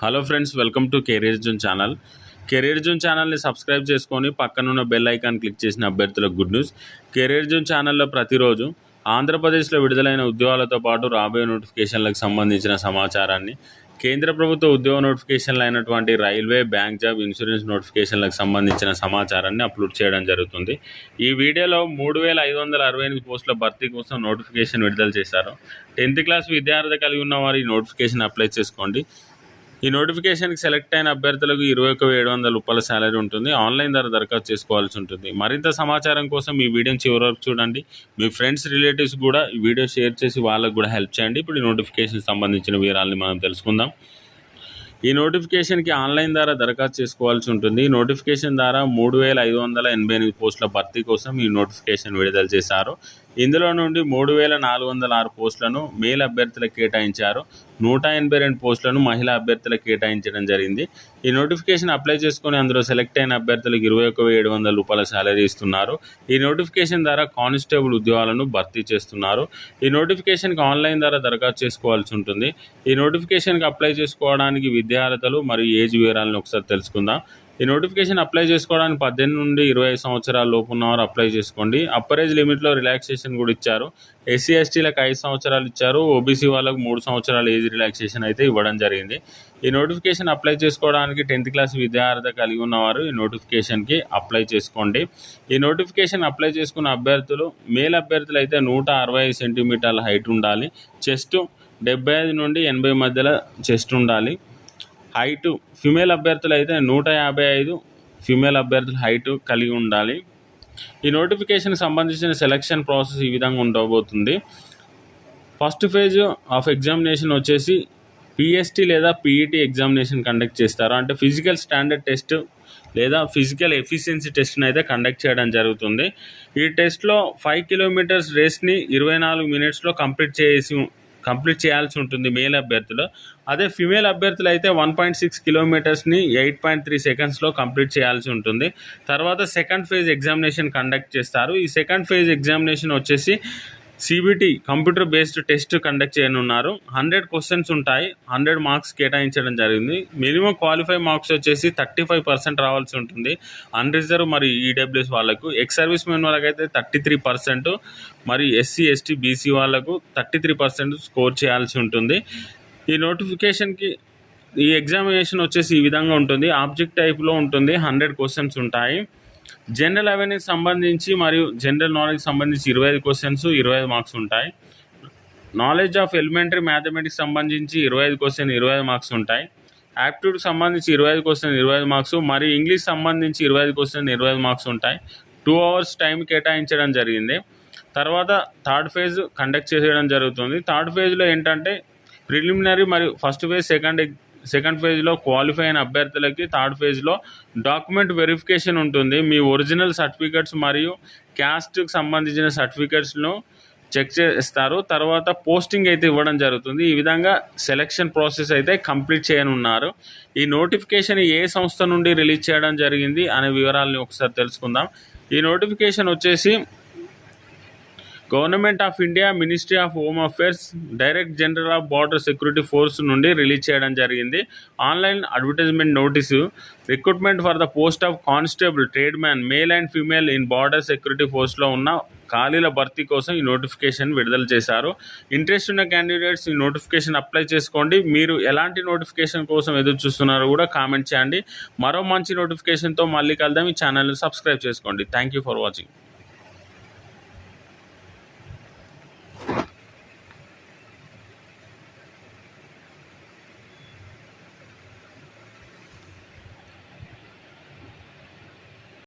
Hello friends welcome to career June channel career June ఛానల్ని subscribe చేసుకొని పక్కనున్న bell icon click చేసిన అభ్యర్థులకు గుడ్ న్యూస్ కెరీర్ జూన్ ఛానల్లో ప్రతిరోజు ఆంధ్రప్రదేశ్లో విడుదలైన ఉద్యోగాలతో పాటు రాబోయే నోటిఫికేషన్లకు సంబంధించిన సమాచారాన్ని కేంద్ర ప్రభుత్వ ఉద్యోగ నోటిఫికేషన్లు అయినటువంటి రైల్వే బ్యాంక్ జాబ్ ఇన్సూరెన్స్ నోటిఫికేషన్లకు సంబంధించిన సమాచారాన్ని అప్లోడ్ చేయడం జరుగుతుంది. ఈ వీడియోలో మూడు వేల ఐదు వందల అరవై ఎనిమిది పోస్టుల భర్తీ కోసం నోటిఫికేషన్ విడుదల చేశారు. టెన్త్ క్లాస్ విద్యార్థి కలిగి ఉన్న వారు ఈ నోటిఫికేషన్ అప్లై చేసుకోండి. ఈ నోటిఫికేషన్కి సెలెక్ట్ అయిన అభ్యర్థులకు ఇరవై ఒక ఏడు వందల రూపాయల శాలరీ ఉంటుంది. ఆన్లైన్ ద్వారా దరఖాస్తు చేసుకోవాల్సి ఉంటుంది. మరింత సమాచారం కోసం ఈ వీడియోని చివరి వరకు చూడండి. మీ ఫ్రెండ్స్ రిలేటివ్స్ కూడా ఈ వీడియో షేర్ చేసి వాళ్ళకు కూడా హెల్ప్ చేయండి. ఇప్పుడు ఈ నోటిఫికేషన్ సంబంధించిన వివరాలని మనం తెలుసుకుందాం. ఈ నోటిఫికేషన్కి ఆన్లైన్ ద్వారా దరఖాస్తు చేసుకోవాల్సి ఉంటుంది. ఈ నోటిఫికేషన్ ద్వారా మూడు వేల ఐదు వందల ఎనభై ఎనిమిది పోస్టుల భర్తీ కోసం ఈ నోటిఫికేషన్ విడుదల చేశారు. ఇందులో నుండి మూడు వేల నాలుగు వందల ఆరు పోస్టులను మేల్ అభ్యర్థులకు కేటాయించారు. నూట ఎనభై రెండు పోస్టులను మహిళా అభ్యర్థులకు కేటాయించడం జరిగింది. ఈ నోటిఫికేషన్ అప్లై చేసుకుని అందులో సెలెక్ట్ అయిన అభ్యర్థులకు ఇరవై ఒక ఏడు వందల రూపాయల శాలరీ ఇస్తున్నారు. ఈ నోటిఫికేషన్ ద్వారా కానిస్టేబుల్ ఉద్యోగాలను భర్తీ చేస్తున్నారు. ఈ నోటిఫికేషన్కి ఆన్లైన్ ద్వారా దరఖాస్తు చేసుకోవాల్సి ఉంటుంది. ఈ నోటిఫికేషన్కి అప్లై చేసుకోవడానికి విద్యార్థులు మరియు ఏజ్ వివరాలను ఒకసారి తెలుసుకుందాం. ఈ నోటిఫికేషన్ అప్లై చేసుకోవడానికి పద్దెనిమిది నుండి ఇరవై ఐదు సంవత్సరాల లోపు ఉన్నవారు అప్లై చేసుకోండి. అప్పర్ ఏజ్ లిమిట్లో రిలాక్సేషన్ కూడా ఇచ్చారు. ఎస్సీ ఎస్టీలకు ఐదు సంవత్సరాలు ఇచ్చారు. ఓబీసీ వాళ్ళకు మూడు సంవత్సరాల ఏజ్ రిలాక్సేషన్ అయితే ఇవ్వడం జరిగింది. ఈ నోటిఫికేషన్ అప్లై చేసుకోవడానికి టెన్త్ క్లాస్ విద్యార్థి కలిగి ఉన్నవారు ఈ నోటిఫికేషన్కి అప్లై చేసుకోండి. ఈ నోటిఫికేషన్ అప్లై చేసుకున్న అభ్యర్థులు మేల్ అభ్యర్థులు అయితే నూట అరవై ఐదు సెంటీమీటర్ల హైట్ ఉండాలి. చెస్ట్ డెబ్బై ఐదు నుండి ఎనభై మధ్యలో చెస్ట్ ఉండాలి. హైటు ఫిమేల్ అభ్యర్థులు అయితే నూట యాభై ఐదు ఫిమేల్ అభ్యర్థుల హైటు కలిగి ఉండాలి. ఈ నోటిఫికేషన్కి సంబంధించిన సెలక్షన్ ప్రాసెస్ ఈ విధంగా ఉండబోతుంది. ఫస్ట్ ఫేజ్ ఆఫ్ ఎగ్జామినేషన్ వచ్చేసి పిఎస్టీ లేదా పీఈటీ ఎగ్జామినేషన్ కండక్ట్ చేస్తారు. అంటే ఫిజికల్ స్టాండర్డ్ టెస్ట్ లేదా ఫిజికల్ ఎఫిషియన్సీ టెస్ట్ని అయితే కండక్ట్ చేయడం జరుగుతుంది. ఈ టెస్ట్లో ఫైవ్ కిలోమీటర్స్ రేస్ని ఇరవై నాలుగు మినిట్స్లో కంప్లీట్ చేసి కంప్లీట్ చేయాల్సి ఉంటుంది మేల్ అభ్యర్థులు. అదే ఫిమేల్ అభ్యర్థులు అయితే వన్ పాయింట్ సిక్స్ కిలోమీటర్స్ని ఎయిట్ పాయింట్ త్రీ సెకండ్స్లో కంప్లీట్ చేయాల్సి ఉంటుంది. తర్వాత సెకండ్ ఫేజ్ ఎగ్జామినేషన్ కండక్ట్ చేస్తారు. ఈ సెకండ్ ఫేజ్ ఎగ్జామినేషన్ వచ్చేసి CBT computer based test conduct చేయనున్నారు. హండ్రెడ్ క్వశ్చన్స్ ఉంటాయి. హండ్రెడ్ మార్క్స్ కేటాయించడం జరిగింది. మినిమం క్వాలిఫై మార్క్స్ వచ్చేసి థర్టీ ఫైవ్ పర్సెంట్ రావాల్సి ఉంటుంది. అన్రిజర్వ్ మరియు ఈడబ్ల్యూఎస్ వాళ్ళకు. ఎక్స్ సర్వీస్ మెన్ వాళ్ళకైతే థర్టీ త్రీ పర్సెంట్ మరియు ఎస్సీ ఎస్టీ బీసీ వాళ్ళకు థర్టీ త్రీ పర్సెంట్ స్కోర్ చేయాల్సి ఉంటుంది. ఈ నోటిఫికేషన్కి ఈ ఎగ్జామినేషన్ వచ్చేసి ఈ విధంగా ఉంటుంది. ఆబ్జెక్ట్ టైప్లో ఉంటుంది. హండ్రెడ్ క్వశ్చన్స్ ఉంటాయి. జనరల్ అవేర్నెస్ సంబంధించి మరియు జనరల్ నాలెడ్జ్ సంబంధించి ఇరవై ఐదు క్వశ్చన్స్ ఇరవై ఐదు మార్క్స్ ఉంటాయి. నాలెడ్జ్ ఆఫ్ ఎలిమెంటరీ మ్యాథమెటిక్స్ సంబంధించి ఇరవై ఐదు క్వశ్చన్ ఇరవై ఐదు మార్క్స్ ఉంటాయి. యాప్ట్యూడ్ సంబంధించి ఇరవై ఐదు క్వశ్చన్ ఇరవై ఐదు మార్క్స్ మరియు ఇంగ్లీష్ సంబంధించి ఇరవై ఐదు క్వశ్చన్ ఇరవై ఐదు మార్క్స్ ఉంటాయి. టూ అవర్స్ టైం కేటాయించడం జరిగింది. తర్వాత థర్డ్ ఫేజ్ కండక్ట్ చేయడం జరుగుతుంది. థర్డ్ ఫేజ్లో ఏంటంటే ప్రిలిమినరీ మరియు ఫస్ట్ ఫేజ్ సెకండ్ సెకండ్ ఫేజ్లో క్వాలిఫై అయిన అభ్యర్థులకి థర్డ్ ఫేజ్లో డాక్యుమెంట్ వెరిఫికేషన్ ఉంటుంది. మీ ఒరిజినల్ సర్టిఫికెట్స్ మరియు క్యాస్ట్కి సంబంధించిన సర్టిఫికెట్స్ను చెక్ చేస్తారు. తర్వాత పోస్టింగ్ అయితే ఇవ్వడం జరుగుతుంది. ఈ విధంగా సెలక్షన్ ప్రాసెస్ అయితే కంప్లీట్ చేయనున్నారు. ఈ నోటిఫికేషన్ ఏ సంస్థ నుండి రిలీజ్ చేయడం జరిగింది అనే వివరాలని ఒకసారి తెలుసుకుందాం. ఈ నోటిఫికేషన్ వచ్చేసి government of India ministry of home affairs direct general of border security force నుండి రిలీజ్ చేయడం జరిగింది. Online advertisement notice recruitment for the post of constable trade man male and female in border security ఫోర్స్లో ఉన్న ఖాళీల భర్తీ కోసం ఈ notification విడుదల చేశారు. ఇంట్రెస్ట్ ఉన్న క్యాండిడేట్స్ ఈ నోటిఫికేషన్ అప్లై చేసుకోండి. మీరు ఎలాంటి నోటిఫికేషన్ కోసం ఎదురు చూస్తున్నారో కూడా కామెంట్ చేయండి. మరో మంచి నోటిఫికేషన్తో మళ్ళీ కలుద్దాం. ఈ ఛానల్ని సబ్స్క్రైబ్ చేసుకోండి. Thank you for watching